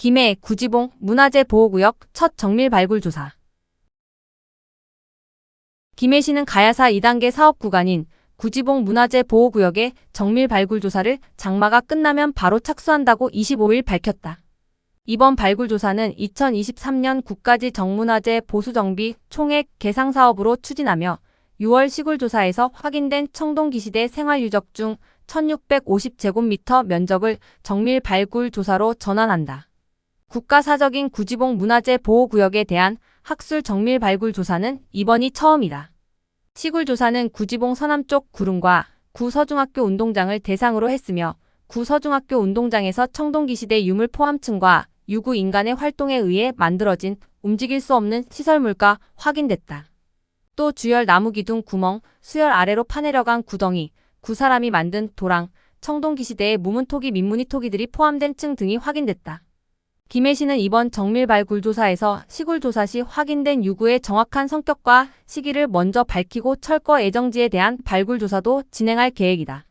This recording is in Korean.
김해 구지봉 문화재 보호구역 첫 정밀 발굴 조사. 김해시는 가야사 2단계 사업 구간인 구지봉 문화재 보호구역의 정밀 발굴 조사를 장마가 끝나면 바로 착수한다고 25일 밝혔다. 이번 발굴 조사는 2023년 국가지 정문화재 보수정비 총액 계상 사업으로 추진하며 6월 시굴 조사에서 확인된 청동기시대 생활유적 중 1650제곱미터 면적을 정밀 발굴 조사로 전환한다. 국가사적인 구지봉 문화재 보호구역에 대한 학술 정밀 발굴 조사는 이번이 처음이다. 시굴 조사는 구지봉 서남쪽 구릉과 구서중학교 운동장을 대상으로 했으며 구서중학교 운동장에서 청동기시대 유물 포함층과 유구 인간의 활동에 의해 만들어진 움직일 수 없는 시설물가 확인됐다. 또 주열 나무 기둥 구멍, 수열 아래로 파내려간 구덩이, 구사람이 만든 도랑, 청동기시대의 무문토기 민무늬 토기들이 포함된 층 등이 확인됐다. 김해 시는 이번 정밀 발 굴 조사에서 시굴 조사 시 확인된 유구의 정확한 성격과 시기를 먼저 밝히고 철거 예정지에 대한 발굴 조사도 진행할 계획이다.